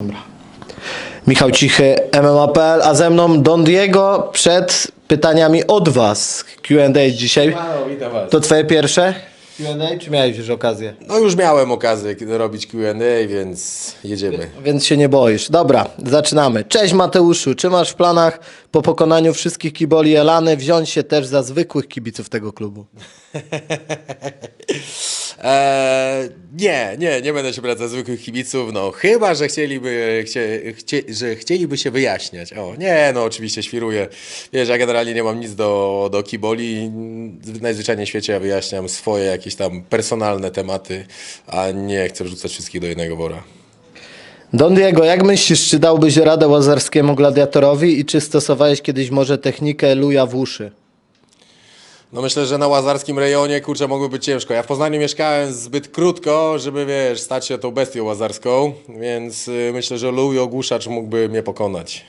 Dobra. Michał Cichy, MMA.pl, a ze mną Don Diego przed pytaniami od Was. Q&A dzisiaj. Halo, witam was. To Twoje pierwsze Q&A, czy miałeś już okazję? No już miałem okazję kiedy robić Q&A, więc jedziemy. Więc się nie boisz. Dobra, zaczynamy. Cześć Mateuszu, czy masz w planach po pokonaniu wszystkich kiboli Elany wziąć się też za zwykłych kibiców tego klubu? Eee, nie, nie, nie będę się brać za zwykłych kibiców, no chyba, że chcieliby, chcie, chcie, że chcieliby się wyjaśniać. O, nie, no oczywiście świruję. Wiesz, ja generalnie nie mam nic do, do kiboli. Najzwyczajniej w świecie ja wyjaśniam swoje jakieś tam personalne tematy, a nie chcę wrzucać wszystkich do jednego wora. Don Diego, jak myślisz, czy dałbyś radę łazarskiemu gladiatorowi i czy stosowałeś kiedyś może technikę luja w uszy? No myślę, że na łazarskim rejonie, kurczę, mogło być ciężko. Ja w Poznaniu mieszkałem zbyt krótko, żeby, wiesz, stać się tą bestią łazarską, więc y, myślę, że Louis Ogłuszacz mógłby mnie pokonać.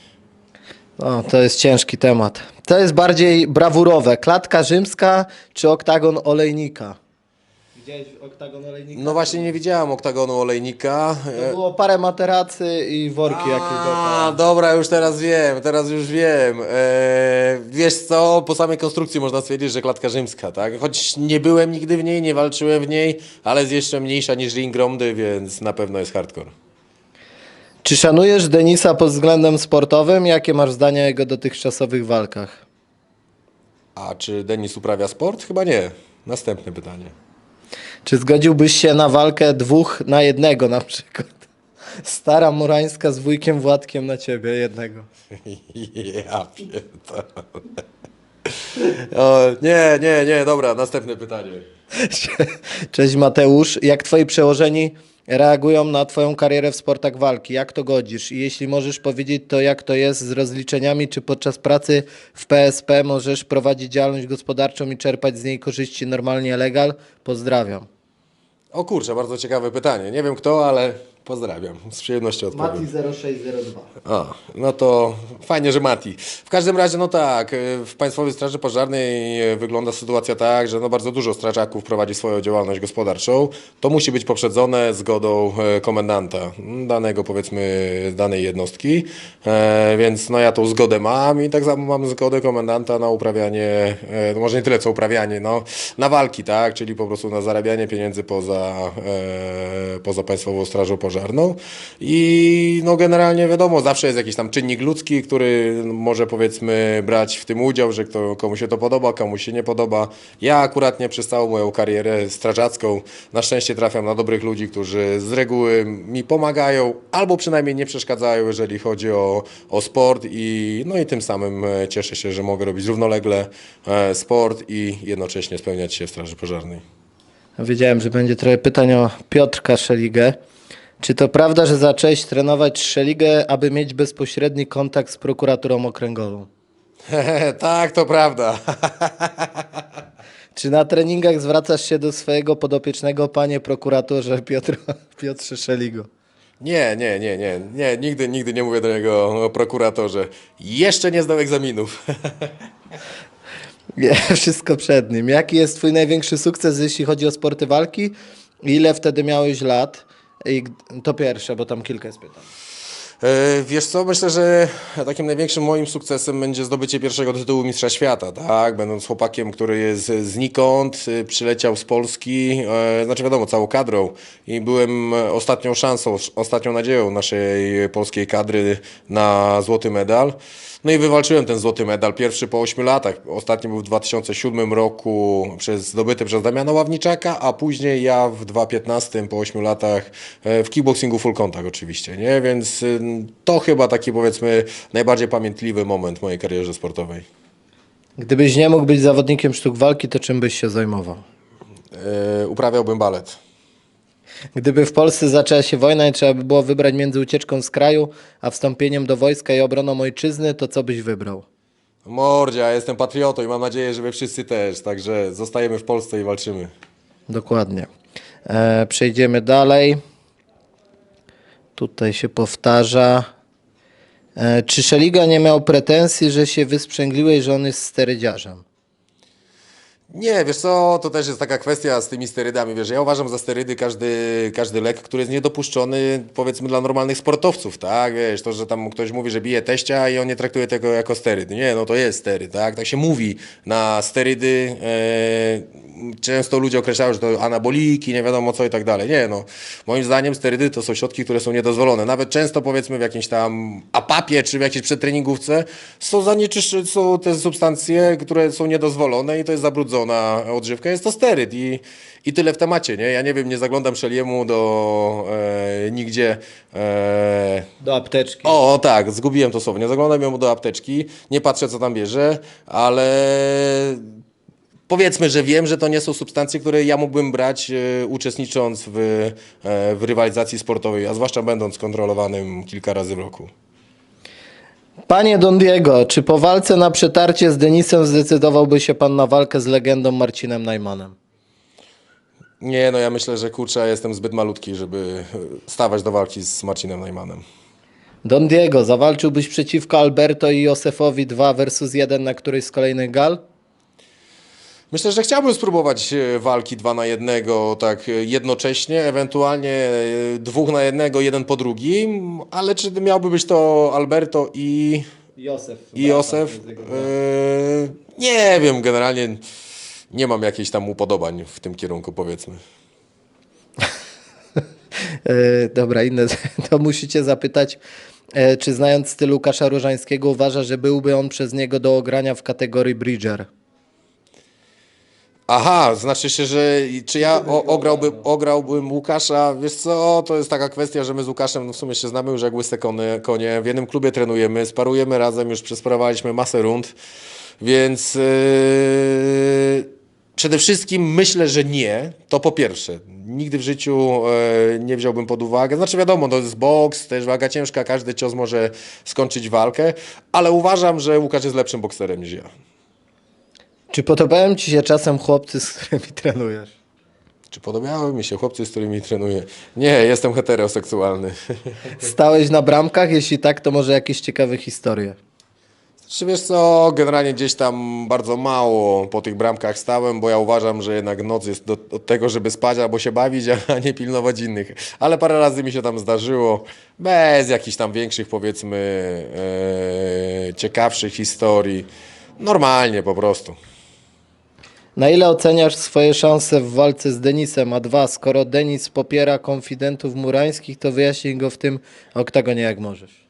O, to jest ciężki temat. To jest bardziej brawurowe. Klatka rzymska czy oktagon olejnika? Widziałeś oktagon olejnika? No właśnie nie widziałem oktagonu olejnika. To było parę materacy i worki jakieś A, dobra, już teraz wiem, teraz już wiem. Eee, wiesz co, po samej konstrukcji można stwierdzić, że klatka rzymska, tak? Choć nie byłem nigdy w niej, nie walczyłem w niej, ale jest jeszcze mniejsza niż ring Romdy, więc na pewno jest hardcore. Czy szanujesz Denisa pod względem sportowym? Jakie masz zdanie o jego dotychczasowych walkach? A czy Denis uprawia sport? Chyba nie. Następne pytanie. Czy zgodziłbyś się na walkę dwóch na jednego na przykład? Stara Murańska z wujkiem Władkiem na ciebie jednego. Ja pierdolę. O, nie, nie, nie, dobra, następne pytanie. Cześć Mateusz. Jak twoi przełożeni reagują na twoją karierę w sportach walki? Jak to godzisz? I jeśli możesz powiedzieć, to jak to jest z rozliczeniami? Czy podczas pracy w PSP możesz prowadzić działalność gospodarczą i czerpać z niej korzyści normalnie legal? Pozdrawiam. O kurczę, bardzo ciekawe pytanie. Nie wiem kto, ale pozdrawiam. Z przyjemnością odpowiem. 0602. A, no to fajnie, że Mati. W każdym razie, no tak, y, w Państwowej Straży Pożarnej y, wygląda sytuacja tak, że no bardzo dużo strażaków prowadzi swoją działalność gospodarczą. To musi być poprzedzone zgodą e, komendanta danego, powiedzmy, danej jednostki. E, więc no ja tą zgodę mam i tak samo mam zgodę komendanta na uprawianie, e, no może nie tyle co uprawianie, no na walki, tak, czyli po prostu na zarabianie pieniędzy poza, e, poza Państwową Strażą Pożarną. I no generalnie wiadomo, zawsze jest jakiś tam czynnik ludzki, który może powiedzmy brać w tym udział, że kto, komu się to podoba, komu się nie podoba. Ja akurat nie przez całą moją karierę strażacką na szczęście trafiam na dobrych ludzi, którzy z reguły mi pomagają albo przynajmniej nie przeszkadzają, jeżeli chodzi o, o sport i no i tym samym e, cieszę się, że mogę robić równolegle e, sport i jednocześnie spełniać się w Straży Pożarnej. Wiedziałem, że będzie trochę pytań o Piotrka Szeligę. Czy to prawda, że zacząłeś trenować Szeligę, aby mieć bezpośredni kontakt z prokuraturą okręgową? tak, to prawda. Czy na treningach zwracasz się do swojego podopiecznego, panie prokuratorze Piotr, Piotrze Szeligo? Nie, nie, nie, nie, nie, nigdy, nigdy nie mówię do niego o prokuratorze. Jeszcze nie zdał egzaminów. Nie, wszystko przed nim. Jaki jest twój największy sukces, jeśli chodzi o sporty walki? Ile wtedy miałeś lat? I to pierwsze, bo tam kilka jest pytań. E, Wiesz co, myślę, że takim największym moim sukcesem będzie zdobycie pierwszego tytułu Mistrza Świata, tak? Będąc chłopakiem, który jest znikąd, y, przyleciał z Polski, e, znaczy wiadomo, całą kadrą i byłem ostatnią szansą, ostatnią nadzieją naszej polskiej kadry na złoty medal. No i wywalczyłem ten złoty medal, pierwszy po 8 latach. Ostatni był w 2007 roku przez, zdobyty przez Damiana Ławniczaka, a później ja w 2015 po 8 latach e, w kickboxingu full contact oczywiście, nie? Więc y, to chyba taki powiedzmy najbardziej pamiętliwy moment mojej karierze sportowej. Gdybyś nie mógł być zawodnikiem sztuk walki, to czym byś się zajmował? E, Uprawiałbym balet. Gdyby w Polsce zaczęła się wojna i trzeba by było wybrać między ucieczką z kraju, a wstąpieniem do wojska i obroną ojczyzny, to co byś wybrał? Mordzia, ja jestem patriotą i mam nadzieję, że wy wszyscy też, także zostajemy w Polsce i walczymy. Dokładnie. E, przejdziemy dalej. Tutaj się powtarza. E, czy Szeliga nie miał pretensji, że się wysprzęgliłeś, że on jest sterydziarzem? Nie, wiesz co, to też jest taka kwestia z tymi sterydami, wiesz, ja uważam za sterydy każdy, każdy lek, który jest niedopuszczony, powiedzmy, dla normalnych sportowców, tak, wiesz, to, że tam ktoś mówi, że bije teścia i on nie traktuje tego jako steryd, nie, no to jest steryd, tak, tak się mówi na sterydy, e, często ludzie określają, że to anaboliki, nie wiadomo co i tak dalej, nie, no, moim zdaniem sterydy to są środki, które są niedozwolone, nawet często, powiedzmy, w jakimś tam apapie, czy w jakiejś przedtreningówce są zanieczyszczone, są te substancje, które są niedozwolone i to jest zabrudzona odżywka, jest to steryd i, i tyle w temacie, nie? Ja nie wiem, nie zaglądam Szeliemu do e, nigdzie. E, Do apteczki. o, o, tak, zgubiłem to słowo. Nie zaglądam jemu do apteczki, nie patrzę co tam bierze, ale powiedzmy, że wiem, że to nie są substancje, które ja mógłbym brać e, uczestnicząc w, e, w rywalizacji sportowej, a zwłaszcza będąc kontrolowanym kilka razy w roku. Panie Don Diego, czy po walce na przetarcie z Denisem zdecydowałby się pan na walkę z legendą Marcinem Najmanem? Nie, no ja myślę, że kurczę, ja jestem zbyt malutki, żeby e, stawać do walki z Marcinem Najmanem. Don Diego, zawalczyłbyś przeciwko Alberto i Józefowi 2 versus 1 na którejś z kolejnych gal? Myślę, że chciałbym spróbować e, walki dwa na jednego, tak e, jednocześnie, ewentualnie e, dwóch na jednego, jeden po drugim, ale czy miałby być to Alberto i, Józef. i Józef? E, nie wiem, generalnie nie mam jakichś tam upodobań w tym kierunku, powiedzmy. Dobra, inne. To musicie zapytać, czy znając styl Łukasza Różańskiego uważa, że byłby on przez niego do ogrania w kategorii Bridger? Aha, znaczy się, że czy ja o, ograłbym, ograłbym Łukasza, wiesz co, to jest taka kwestia, że my z Łukaszem no w sumie się znamy już jak łyste konie, konie. w jednym klubie trenujemy, sparujemy razem, już przesparowaliśmy masę rund, więc yy, przede wszystkim myślę, że nie, to po pierwsze. Nigdy w życiu e, nie wziąłbym pod uwagę, znaczy wiadomo, to jest boks, też waga ciężka, każdy cios może skończyć walkę, ale uważam, że Łukasz jest lepszym bokserem niż ja. Czy podobają ci się czasem chłopcy, z którymi trenujesz? Czy podobały mi się chłopcy, z którymi trenuję? Nie, jestem heteroseksualny. Stałeś na bramkach? Jeśli tak, to może jakieś ciekawe historie. Czy wiesz co, generalnie gdzieś tam bardzo mało po tych bramkach stałem, bo ja uważam, że jednak noc jest do, od tego, żeby spać albo się bawić, a nie pilnować innych. Ale parę razy mi się tam zdarzyło, bez jakichś tam większych, powiedzmy, e, ciekawszych historii. Normalnie po prostu. Na ile oceniasz swoje szanse w walce z Denisem? A dwa, skoro Denis popiera konfidentów murańskich, to wyjaśnij go w tym oktagonie jak możesz.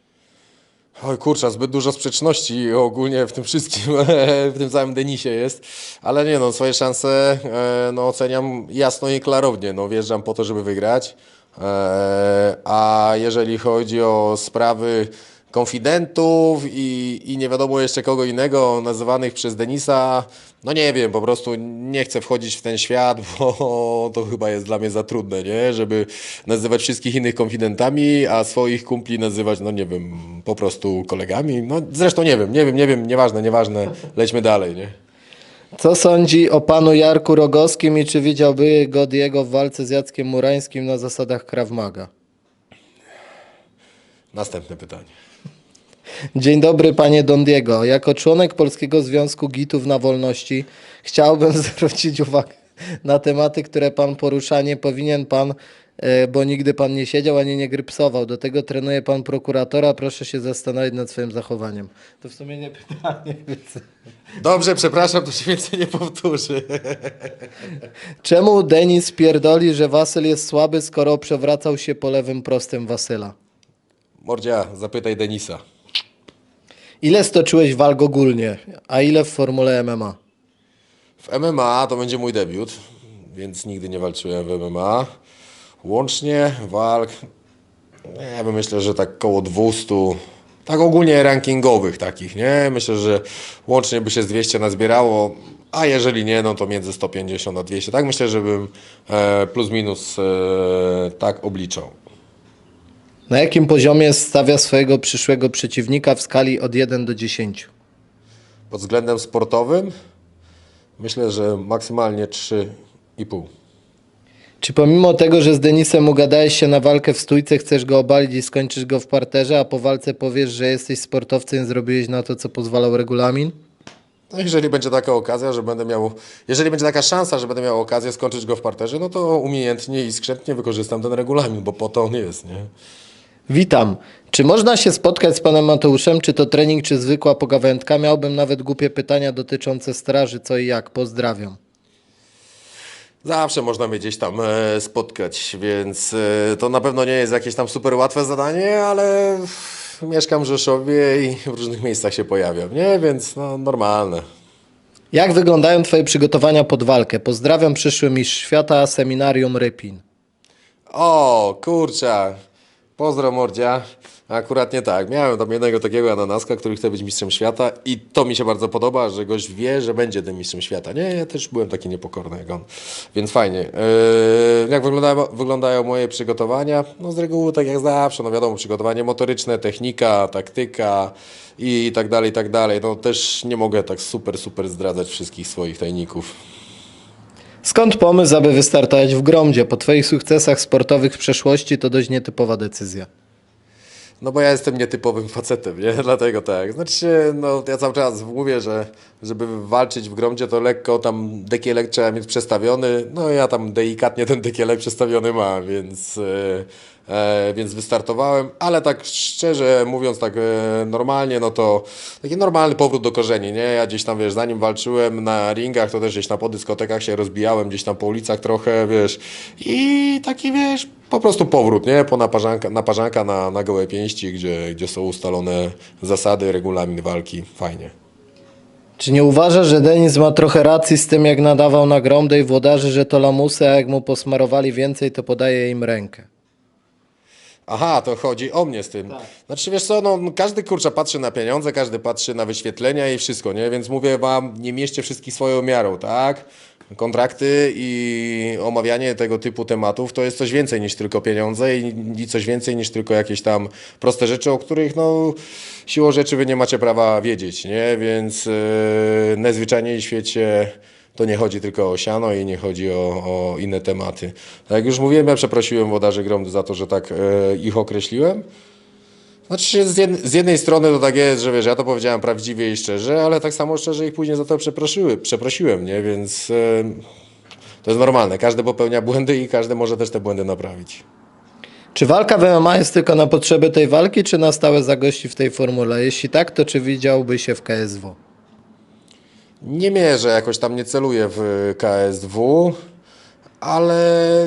Oj kurczę, zbyt dużo sprzeczności ogólnie w tym wszystkim, w tym całym Denisie jest, ale nie no, swoje szanse e, no, oceniam jasno i klarownie, no wjeżdżam po to, żeby wygrać, e, a jeżeli chodzi o sprawy konfidentów i, i nie wiadomo jeszcze kogo innego nazywanych przez Denisa, no nie wiem, po prostu nie chcę wchodzić w ten świat, bo to chyba jest dla mnie za trudne, nie? Żeby nazywać wszystkich innych konfidentami, a swoich kumpli nazywać, no nie wiem, po prostu kolegami. No zresztą nie wiem, nie wiem, nie wiem, nieważne, nieważne, lećmy dalej, nie? Co sądzi o panu Jarku Rogowskim i czy widziałby go Diego w walce z Jackiem Murańskim na zasadach Krav Maga? Następne pytanie. Dzień dobry panie Don Diego. Jako członek Polskiego Związku Gitów na Wolności chciałbym zwrócić uwagę na tematy, które pan porusza. Nie powinien pan, e, bo nigdy pan nie siedział ani nie grypsował. Do tego trenuje pan prokuratora. Proszę się zastanowić nad swoim zachowaniem. To w sumie nie pytanie. Więc... Dobrze, przepraszam, to się więcej nie powtórzy. Czemu Denis pierdoli, że Wasyl jest słaby, skoro przewracał się po lewym prostym Wasyla? Mordzia, zapytaj Denisa. Ile stoczyłeś walk ogólnie, a ile w formule MMA? W MMA to będzie mój debiut, więc nigdy nie walczyłem w MMA. Łącznie walk, nie wiem, myślę, że tak koło 200, tak ogólnie rankingowych takich, nie? Myślę, że łącznie by się z 200 nazbierało, a jeżeli nie, no to między 150 a 200. Tak myślę, żebym e, plus minus e, tak obliczał. Na jakim poziomie stawia swojego przyszłego przeciwnika w skali od 1 do 10? Pod względem sportowym myślę, że maksymalnie 3,5. Czy pomimo tego, że z Denisem ugadałeś się na walkę w stójce, chcesz go obalić i skończysz go w parterze, a po walce powiesz, że jesteś sportowcem i zrobiłeś na to, co pozwalał regulamin? No, jeżeli będzie taka okazja, że będę miał, jeżeli będzie taka szansa, że będę miał okazję skończyć go w parterze, no to umiejętnie i skrzętnie wykorzystam ten regulamin, bo po to on jest, nie? Witam. Czy można się spotkać z panem Mateuszem? Czy to trening, czy zwykła pogawędka? Miałbym nawet głupie pytania dotyczące straży, co i jak. Pozdrawiam. Zawsze można mnie gdzieś tam e, spotkać, więc e, to na pewno nie jest jakieś tam super łatwe zadanie, ale mieszkam w Rzeszowie i w różnych miejscach się pojawiam, nie? Więc no normalne. Jak wyglądają twoje przygotowania pod walkę? Pozdrawiam przyszły mistrz świata, seminarium Rypin. O, kurczę. Pozdro mordzia. Akurat nie tak. Miałem tam jednego takiego ananaska, który chce być mistrzem świata i to mi się bardzo podoba, że gość wie, że będzie tym mistrzem świata. Nie, ja też byłem taki niepokorny jak on. Więc fajnie. Yy, jak wyglądają, wyglądają moje przygotowania? No z reguły tak jak zawsze, no wiadomo, przygotowanie motoryczne, technika, taktyka i tak dalej, i tak dalej. No też nie mogę tak super, super zdradzać wszystkich swoich tajników. Skąd pomysł, aby wystartować w Gromdzie? Po twoich sukcesach sportowych w przeszłości to dość nietypowa decyzja. No bo ja jestem nietypowym facetem, nie? Dlatego tak. Znaczy no ja cały czas mówię, że żeby walczyć w gromdzie, to lekko tam dekielek trzeba mieć przestawiony. No ja tam delikatnie ten dekielek przestawiony mam, więc, e, więc wystartowałem. Ale tak szczerze mówiąc, tak e, normalnie, no to taki normalny powrót do korzeni, nie? Ja gdzieś tam, wiesz, zanim walczyłem na ringach, to też gdzieś tam po dyskotekach się rozbijałem, gdzieś tam po ulicach trochę, wiesz. I taki, wiesz, po prostu powrót, nie? Po naparzanka, naparzanka na, na gołe pięści, gdzie, gdzie są ustalone zasady, regulamin walki. Fajnie. Czy nie uważasz, że Denis ma trochę racji z tym, jak nadawał na Gromdę i włodarzy, że to lamusy, a jak mu posmarowali więcej, to podaje im rękę? Aha, to chodzi o mnie z tym. Znaczy, wiesz co, no, każdy kurczę patrzy na pieniądze, każdy patrzy na wyświetlenia i wszystko, nie? Więc mówię wam, nie mieście wszystkich swoją miarą, tak? Kontrakty i omawianie tego typu tematów to jest coś więcej niż tylko pieniądze i, i coś więcej niż tylko jakieś tam proste rzeczy, o których no siłą rzeczy wy nie macie prawa wiedzieć, nie? Więc yy, najzwyczajniej w świecie to nie chodzi tylko o siano i nie chodzi o, o inne tematy. Tak jak już mówiłem, ja przeprosiłem wodarzy Gromdy za to, że tak e, ich określiłem. Znaczy z, jed, z jednej strony to tak jest, że wiesz, ja to powiedziałem prawdziwie i szczerze, ale tak samo szczerze ich później za to przeprosiły, przeprosiłem, nie? Więc e, to jest normalne. Każdy popełnia błędy i każdy może też te błędy naprawić. Czy walka w MMA jest tylko na potrzeby tej walki, czy na stałe zagości w tej formule? Jeśli tak, to czy widziałby się w KSW? Nie mierzę, jakoś tam nie celuję w KSW, ale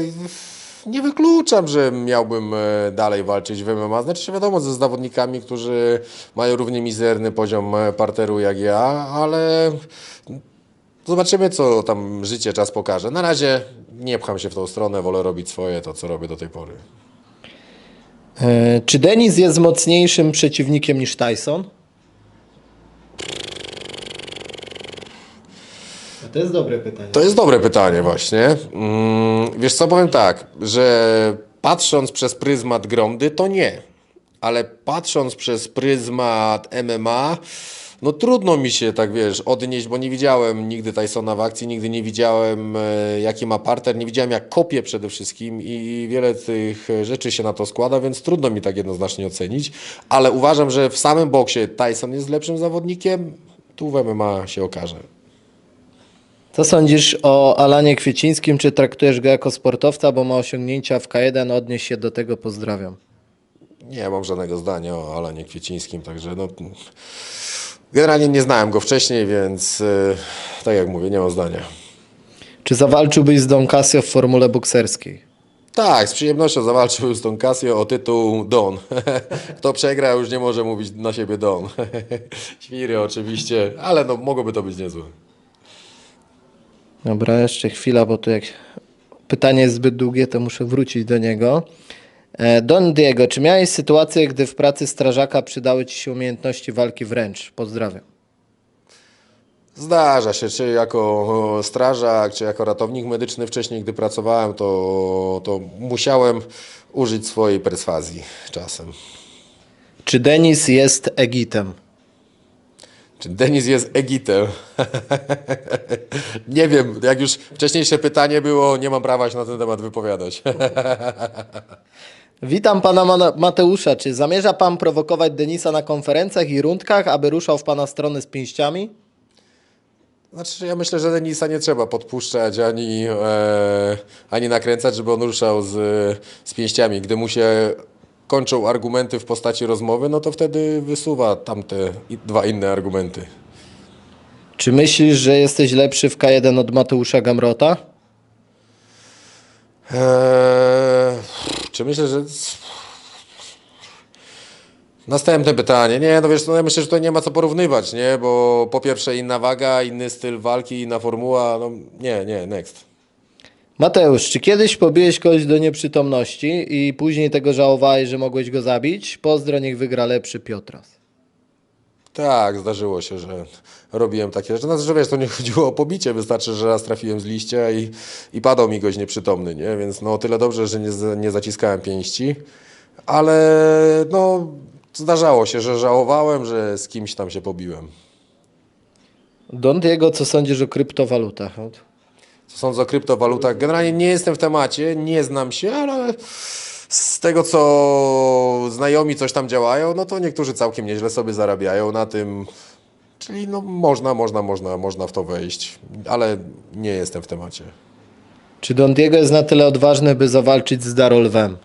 nie wykluczam, że miałbym e, dalej walczyć w MMA. Znaczy się wiadomo, ze zawodnikami, którzy mają równie mizerny poziom e, parteru jak ja, ale zobaczymy, co tam życie, czas pokaże. Na razie nie pcham się w tą stronę, wolę robić swoje, to co robię do tej pory. E, Czy Denis jest mocniejszym przeciwnikiem niż Tyson? To jest dobre pytanie. To jest dobre pytanie właśnie. Mm, wiesz co, powiem tak, że patrząc przez pryzmat Gromdy, to nie. Ale patrząc przez pryzmat MMA, no trudno mi się tak, wiesz, odnieść, bo nie widziałem nigdy Tysona w akcji, nigdy nie widziałem e, jaki ma parter, nie widziałem jak kopie przede wszystkim i wiele tych rzeczy się na to składa, więc trudno mi tak jednoznacznie ocenić, ale uważam, że w samym boksie Tyson jest lepszym zawodnikiem, tu w MMA się okaże. Co sądzisz o Alanie Kwiecińskim? Czy traktujesz go jako sportowca, bo ma osiągnięcia w K1? Odnieś się do tego, pozdrawiam. Nie mam żadnego zdania o Alanie Kwiecińskim, także no, generalnie nie znałem go wcześniej, więc yy, tak jak mówię, nie mam zdania. Czy zawalczyłbyś z Don Casio w formule bokserskiej? Tak, z przyjemnością zawalczył z Don Casio o tytuł Don. Kto przegra, już nie może mówić na siebie Don. Świry oczywiście, ale no, mogłoby to być niezłe. Dobra, jeszcze chwila, bo tu jak pytanie jest zbyt długie, to muszę wrócić do niego. E, Don Diego, czy miałeś sytuację, gdy w pracy strażaka przydały Ci się umiejętności walki wręcz? Pozdrawiam. Zdarza się, czy jako strażak, czy jako ratownik medyczny wcześniej, gdy pracowałem, to, to musiałem użyć swojej perswazji czasem. Czy Denis jest egitem? Czy Denis jest egitem? nie wiem, jak już wcześniejsze pytanie było, nie mam prawa się na ten temat wypowiadać. Witam pana Ma- Mateusza. Czy zamierza pan prowokować Denisa na konferencjach i rundkach, aby ruszał w pana stronę z pięściami? Znaczy, ja myślę, że Denisa nie trzeba podpuszczać ani, e, ani nakręcać, żeby on ruszał z, z pięściami. Gdy mu się kończą argumenty w postaci rozmowy, no to wtedy wysuwa tamte dwa inne argumenty. Czy myślisz, że jesteś lepszy w K1 od Mateusza Gamrota? Eee, czy myślę, że. Następne pytanie. Nie, no wiesz, no ja myślę, że tutaj nie ma co porównywać, nie? Bo po pierwsze inna waga, inny styl walki, inna formuła. No nie, nie, next. Mateusz, czy kiedyś pobiłeś kogoś do nieprzytomności i później tego żałowałeś, że mogłeś go zabić? Pozdro, niech wygra lepszy Piotras. Tak, zdarzyło się, że robiłem takie rzeczy. Znaczy, że wiesz, to nie chodziło o pobicie, wystarczy, że raz trafiłem z liścia i, i padał mi goś nieprzytomny, nie? Więc no tyle dobrze, że nie, nie zaciskałem pięści, ale no zdarzało się, że żałowałem, że z kimś tam się pobiłem. Don Diego, co sądzisz o kryptowalutach? Co sądzę o kryptowalutach? Generalnie nie jestem w temacie, nie znam się, ale z tego co znajomi coś tam działają, no to niektórzy całkiem nieźle sobie zarabiają na tym. Czyli no można, można, można, można w to wejść, ale nie jestem w temacie. Czy Don Diego jest na tyle odważny, by zawalczyć z Darolwem?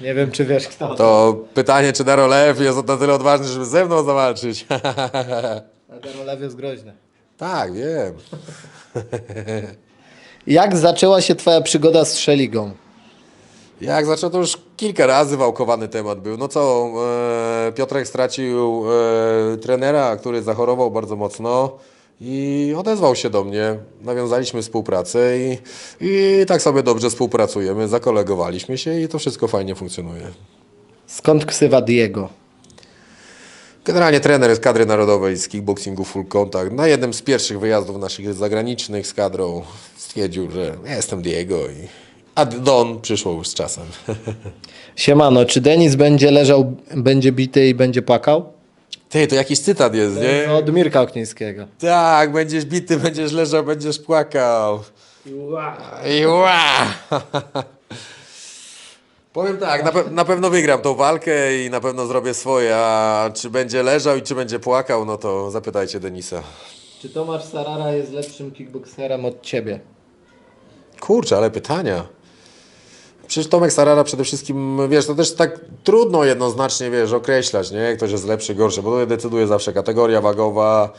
Nie wiem, czy wiesz kto. To pytanie, czy Darolew jest na tyle odważny, żeby ze mną zawalczyć? A Darolew jest groźny. Tak, wiem. Jak zaczęła się twoja przygoda z Szeligą? Jak zaczął, to już kilka razy wałkowany temat był. No co, e, Piotrek stracił e, trenera, który zachorował bardzo mocno i odezwał się do mnie. Nawiązaliśmy współpracę i, i tak sobie dobrze współpracujemy, zakolegowaliśmy się i to wszystko fajnie funkcjonuje. Skąd ksywa Diego? Generalnie trener z kadry narodowej z kickboxingu Full Contact na jednym z pierwszych wyjazdów naszych zagranicznych z kadrą stwierdził, że ja jestem Diego i a Don przyszło już z czasem. Siemano, czy Denis będzie leżał, będzie bity i będzie płakał? Ty, to jakiś cytat jest, nie? No, Od Mirka Oknińskiego. Tak, będziesz bity, będziesz leżał, będziesz płakał. I ła! Powiem tak, na, pe- na pewno wygram tą walkę i na pewno zrobię swoje, a czy będzie leżał i czy będzie płakał, no to zapytajcie Denisa. Czy Tomasz Sarara jest lepszym kickboxerem od ciebie? Kurczę, ale pytania. Przecież Tomek Sarara przede wszystkim, wiesz, to też tak trudno jednoznacznie, wiesz, określać, nie? Ktoś jest lepszy, gorszy, bo to decyduje zawsze kategoria wagowa,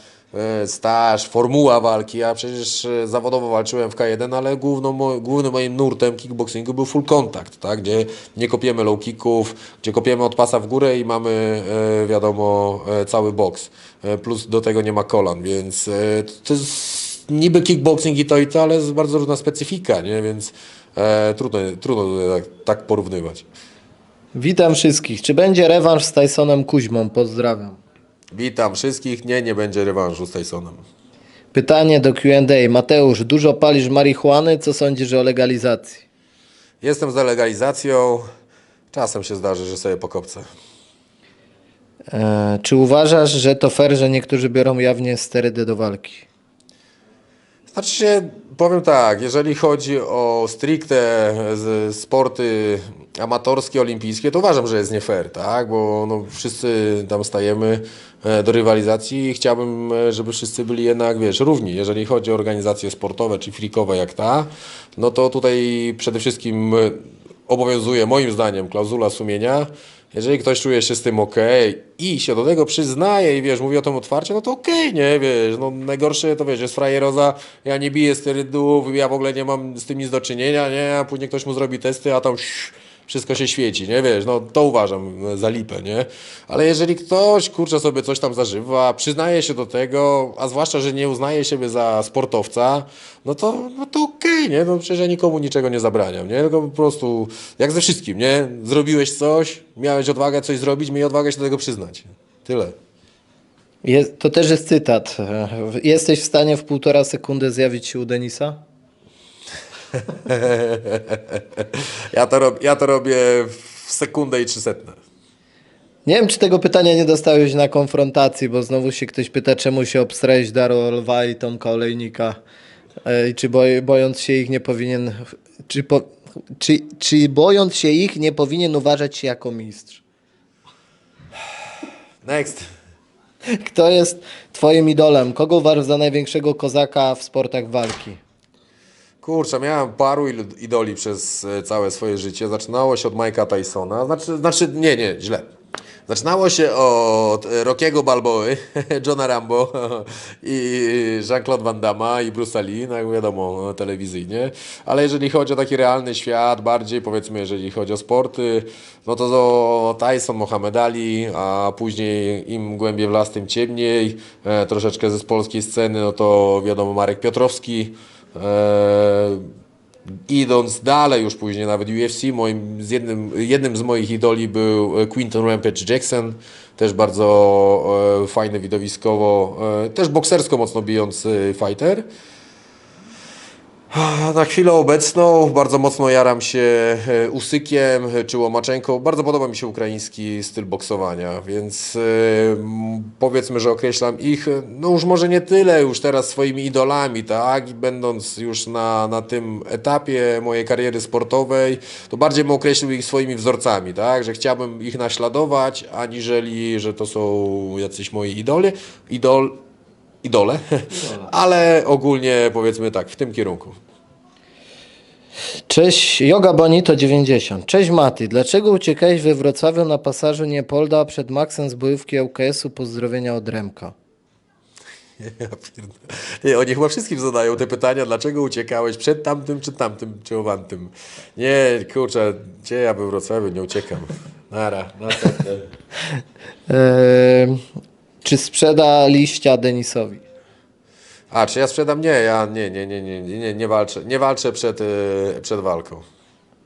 staż, formuła walki. Ja przecież e, zawodowo walczyłem w K1, ale główną, głównym moim nurtem kickboxingu był full contact, tak? Gdzie nie kopiemy low kicków, gdzie kopiemy od pasa w górę i mamy, e, wiadomo, e, cały boks. E, plus do tego nie ma kolan, więc e, to jest niby kickboxing i to i to, ale jest bardzo różna specyfika, nie? Więc e, trudno, trudno tak, tak porównywać. Witam wszystkich. Czy będzie rewanż z Tysonem Kuźmą? Pozdrawiam. Witam wszystkich. Nie, nie będzie rewanżu z Tysonem. Pytanie do Q&A. Mateusz, dużo palisz marihuany? Co sądzisz o legalizacji? Jestem za legalizacją. Czasem się zdarzy, że sobie pokopcę. E, czy uważasz, że to fair, że niektórzy biorą jawnie sterydy do walki? Znaczy się, powiem tak, jeżeli chodzi o stricte sporty amatorskie, olimpijskie, to uważam, że jest nie fair, tak? Bo no, wszyscy tam stajemy do rywalizacji i chciałbym, e, żeby wszyscy byli jednak, wiesz, równi. Jeżeli chodzi o organizacje sportowe czy frikowe jak ta, no to tutaj przede wszystkim e, obowiązuje moim zdaniem klauzula sumienia. Jeżeli ktoś czuje się z tym ok i się do tego przyznaje i wiesz, mówi o tym otwarcie, no to okej, nie, wiesz, no najgorsze to wiesz, jest frajeroza, ja nie biję sterydów, ja w ogóle nie mam z tym nic do czynienia, nie, a później ktoś mu zrobi testy, a tam wszystko się świeci, nie, wiesz, no to uważam za lipę, nie, ale jeżeli ktoś, kurczę, sobie coś tam zażywa, przyznaje się do tego, a zwłaszcza, że nie uznaje siebie za sportowca, no to, no to okej, nie, no przecież ja nikomu niczego nie zabraniam, nie, tylko po prostu, jak ze wszystkim, nie, zrobiłeś coś, miałeś odwagę coś zrobić, miej odwagę się do tego przyznać, tyle. Jest, to też jest cytat. Jesteś w stanie w półtora sekundy zjawić się u Denisa? Ja to, rob, ja to robię w sekundę i trzysetne. Nie wiem, czy tego pytania nie dostałeś na konfrontacji, bo znowu się ktoś pyta, czemu się obstrałeś Darol i Tomka Olejnika E, i czy boj, bojąc się ich nie powinien, czy, po, czy, czy bojąc się ich nie powinien uważać się jako mistrz? Next. Kto jest twoim idolem? Kogo uważasz za największego kozaka w sportach walki? Kurczę, miałem paru idoli przez e, całe swoje życie. Zaczynało się od Mike'a Tysona. Znaczy, znaczy, nie, nie, źle. Zaczynało się od e, Rockiego Balboy, Johna Rambo i Jean-Claude Van Damme i Bruce'a Lee, no jak wiadomo, telewizyjnie. Ale jeżeli chodzi o taki realny świat, bardziej powiedzmy, jeżeli chodzi o sporty, no to, Tyson, Mohamed Ali, a później im głębiej w las, tym ciemniej. E, troszeczkę ze z polskiej sceny, no to wiadomo, Marek Piotrowski. E, idąc dalej już później nawet UFC, moim, z jednym, jednym z moich idoli był e, Quinton Rampage Jackson, też bardzo e, fajny widowiskowo, e, też boksersko mocno bijący fighter. Na chwilę obecną bardzo mocno jaram się e, Usykiem e, czy Łomaczenką. Bardzo podoba mi się ukraiński styl boksowania, więc e, powiedzmy, że określam ich, no już może nie tyle już teraz swoimi idolami, tak? Będąc już na, na tym etapie mojej kariery sportowej, to bardziej bym określił ich swoimi wzorcami, tak? Że chciałbym ich naśladować, aniżeli, że to są jacyś moi idole. Idol, idole, ale ogólnie powiedzmy tak, w tym kierunku. Cześć, Yoga Bonito 90. Cześć Maty, dlaczego uciekałeś we Wrocławiu na pasażu Niepolda przed Maxem z bojówki ŁKS-u pozdrowienia od Remka? Ja. Nie, oni chyba wszystkim zadają te pytania, dlaczego uciekałeś przed tamtym, czy tamtym, czy owantym. Nie, kurczę, gdzie ja we Wrocławiu nie uciekam. Nara, następne. Czy sprzeda liścia Denisowi? A, czy ja sprzedam? Nie, ja nie, nie, nie, nie, nie, nie, nie walczę, nie walczę przed, e, przed walką.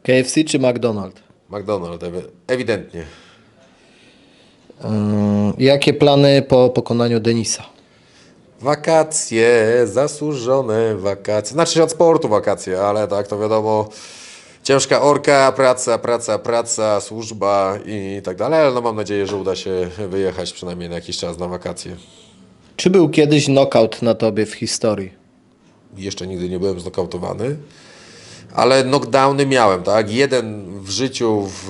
KFC czy McDonald's? McDonald, ewi- ewidentnie. Eee, jakie plany po pokonaniu Denisa? Wakacje, zasłużone wakacje. Znaczy od sportu wakacje, ale tak to wiadomo. Ciężka orka, praca, praca, praca, służba i tak dalej, ale no mam nadzieję, że uda się wyjechać przynajmniej na jakiś czas na wakacje. Czy był kiedyś knockout na tobie w historii? Jeszcze nigdy nie byłem znokautowany, ale knockdowny miałem, tak? Jeden w życiu w,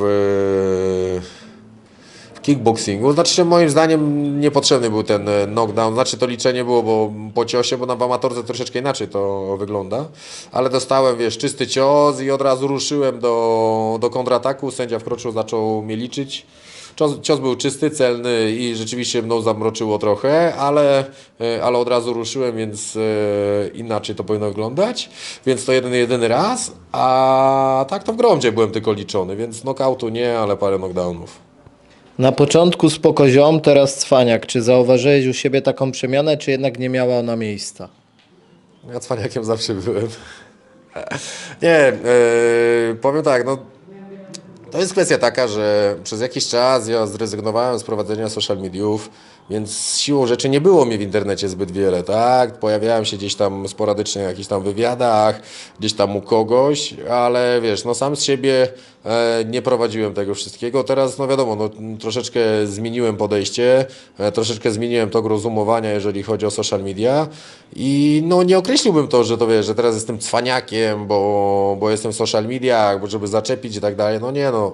w kickboxingu. Znaczy moim zdaniem niepotrzebny był ten e, knockdown. Znaczy to liczenie było bo po ciosie, bo na w amatorze troszeczkę inaczej to wygląda. Ale dostałem, wiesz, czysty cios i od razu ruszyłem do, do kontrataku. Sędzia wkroczył, zaczął mnie liczyć. Cios, cios był czysty, celny i rzeczywiście mną zamroczyło trochę, ale, e, ale od razu ruszyłem, więc e, inaczej to powinno wyglądać. Więc to jeden, jedyny raz, a tak to w gromdzie byłem tylko liczony, więc knockoutu nie, ale parę knockdownów. Na początku spoko ziom, teraz cwaniak. Czy zauważyłeś u siebie taką przemianę, czy jednak nie miała ona miejsca? Ja cwaniakiem zawsze byłem. Nie, e, powiem tak, no to jest kwestia taka, że przez jakiś czas ja zrezygnowałem z prowadzenia social mediów, więc siłą rzeczy nie było mnie w internecie zbyt wiele, tak? Pojawiałem się gdzieś tam sporadycznie w jakichś tam wywiadach, gdzieś tam u kogoś, ale wiesz, no sam z siebie e, nie prowadziłem tego wszystkiego. Teraz, no wiadomo, no, troszeczkę zmieniłem podejście, e, troszeczkę zmieniłem tok rozumowania, jeżeli chodzi o social media i no nie określiłbym to, że to wiesz, że teraz jestem cwaniakiem, bo, bo jestem w social mediach, bo żeby zaczepić i tak dalej. No nie, no.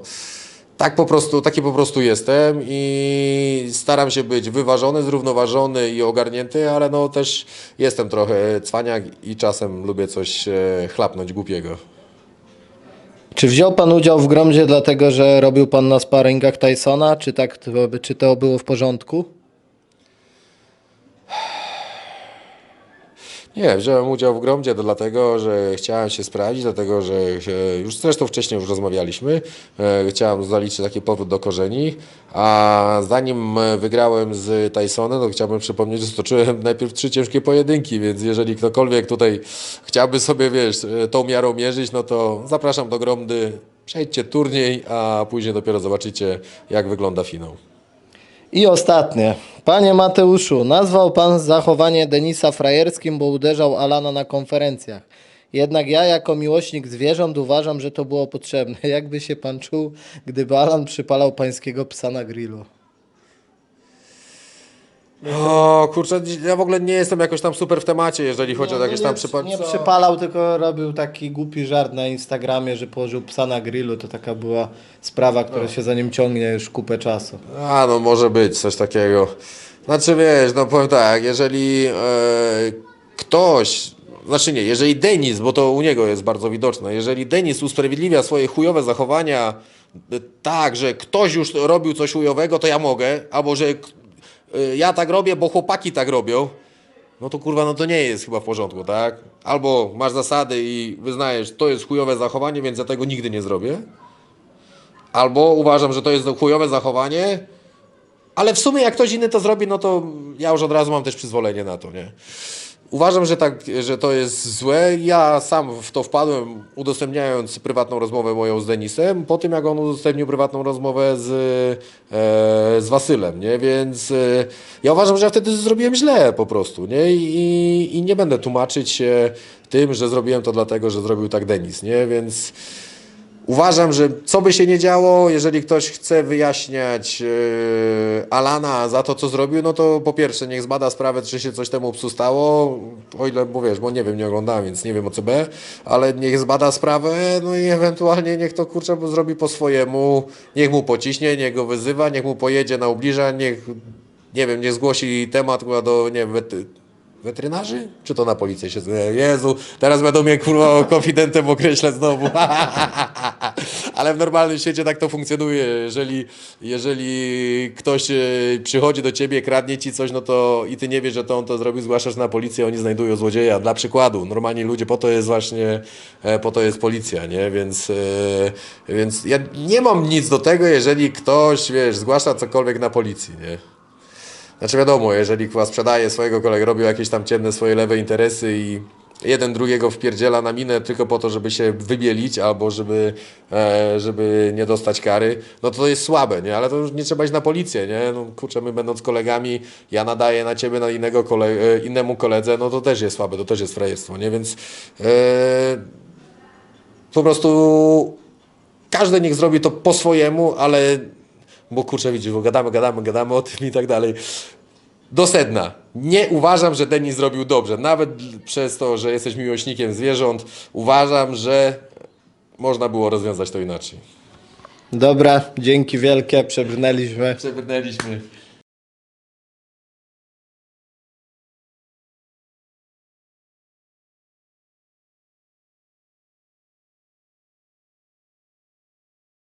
Tak po prostu, taki po prostu jestem i staram się być wyważony, zrównoważony i ogarnięty, ale no też jestem trochę cwaniak i czasem lubię coś e, chlapnąć głupiego. Czy wziął pan udział w gromdzie dlatego, że robił pan na sparingach Tysona? Czy, tak, czy to było w porządku? Nie, wziąłem udział w gromdzie dlatego, że chciałem się sprawdzić, dlatego że już zresztą wcześniej już rozmawialiśmy, e, chciałem zaliczyć taki powrót do korzeni, a zanim e, wygrałem z Tysonem, to chciałbym przypomnieć, że stoczyłem najpierw trzy ciężkie pojedynki, więc jeżeli ktokolwiek tutaj chciałby sobie, wiesz, e, tą miarą mierzyć, no to zapraszam do gromdy, przejdźcie turniej, a później dopiero zobaczycie, jak wygląda finał. I ostatnie. Panie Mateuszu, nazwał pan zachowanie Denisa frajerskim, bo uderzał Alana na konferencjach. Jednak ja jako miłośnik zwierząt uważam, że to było potrzebne. Jakby się pan czuł, gdyby Alan przypalał pańskiego psa na grillu? O kurczę, ja w ogóle nie jestem jakoś tam super w temacie, jeżeli chodzi o jakieś tam nie, przypadki. nie przypalał, tylko robił taki głupi żart na Instagramie, że położył psa na grillu. To taka była sprawa, która się za nim ciągnie już kupę czasu. A, no może być coś takiego. Znaczy wiesz, no powiem tak, jeżeli e, ktoś, znaczy nie, jeżeli Denis, bo to u niego jest bardzo widoczne, jeżeli Denis usprawiedliwia swoje chujowe zachowania e, tak, że ktoś już robił coś chujowego, to ja mogę, albo że ja tak robię, bo chłopaki tak robią, no to kurwa, no to nie jest chyba w porządku, tak? Albo masz zasady i wyznajesz, to jest chujowe zachowanie, więc ja tego nigdy nie zrobię. Albo uważam, że to jest chujowe zachowanie, ale w sumie jak ktoś inny to zrobi, no to ja już od razu mam też przyzwolenie na to, nie? Uważam, że, tak, że to jest złe. Ja sam w to wpadłem, udostępniając prywatną rozmowę moją z Denisem, po tym jak on udostępnił prywatną rozmowę z, e, z Wasylem, nie? Więc e, ja uważam, że ja wtedy zrobiłem źle po prostu, nie? I, I nie będę tłumaczyć się tym, że zrobiłem to dlatego, że zrobił tak Denis, nie? Więc Uważam, że co by się nie działo, jeżeli ktoś chce wyjaśniać yy, Alana za to, co zrobił, no to po pierwsze niech zbada sprawę, czy się coś temu psu stało, o ile, bo wiesz, bo nie wiem, nie oglądałem, więc nie wiem o co B, ale niech zbada sprawę, no i ewentualnie niech to kurczę bo zrobi po swojemu, niech mu pociśnie, niech go wyzywa, niech mu pojedzie na ubliża, niech, nie wiem, niech zgłosi temat do, nie wiem, Weterynarzy? Czy to na policję się zgadza? Jezu, teraz będą mnie kurwa konfidentem określać znowu. Ale w normalnym świecie tak to funkcjonuje. Jeżeli, jeżeli ktoś e, przychodzi do ciebie, kradnie ci coś, no to i ty nie wiesz, że to on to zrobił, zgłaszasz na policję, oni znajdują złodzieja. Dla przykładu, normalni ludzie, po to jest właśnie, e, po to jest policja, nie? Więc, e, więc ja nie mam nic do tego, jeżeli ktoś, wiesz, zgłasza cokolwiek na policji, nie? Znaczy wiadomo, jeżeli chyba sprzedaje swojego kolegę, robił jakieś tam ciemne swoje lewe interesy i jeden drugiego wpierdziela na minę tylko po to, żeby się wybielić albo żeby, e, żeby nie dostać kary, no to jest słabe, nie? Ale to już nie trzeba iść na policję, nie? No kurczę, my będąc kolegami, ja nadaję na ciebie, na innego kole, e, innemu koledze, no to też jest słabe, to też jest frajerstwo, nie? Więc e, po prostu każdy niech zrobi to po swojemu, ale bo kurczę widzisz, bo gadamy, gadamy, gadamy o tym i tak dalej. Do sedna. Nie uważam, że Denis zrobił dobrze. Nawet przez to, że jesteś miłośnikiem zwierząt, uważam, że można było rozwiązać to inaczej. Dobra, dzięki wielkie, przebrnęliśmy. Przebrnęliśmy.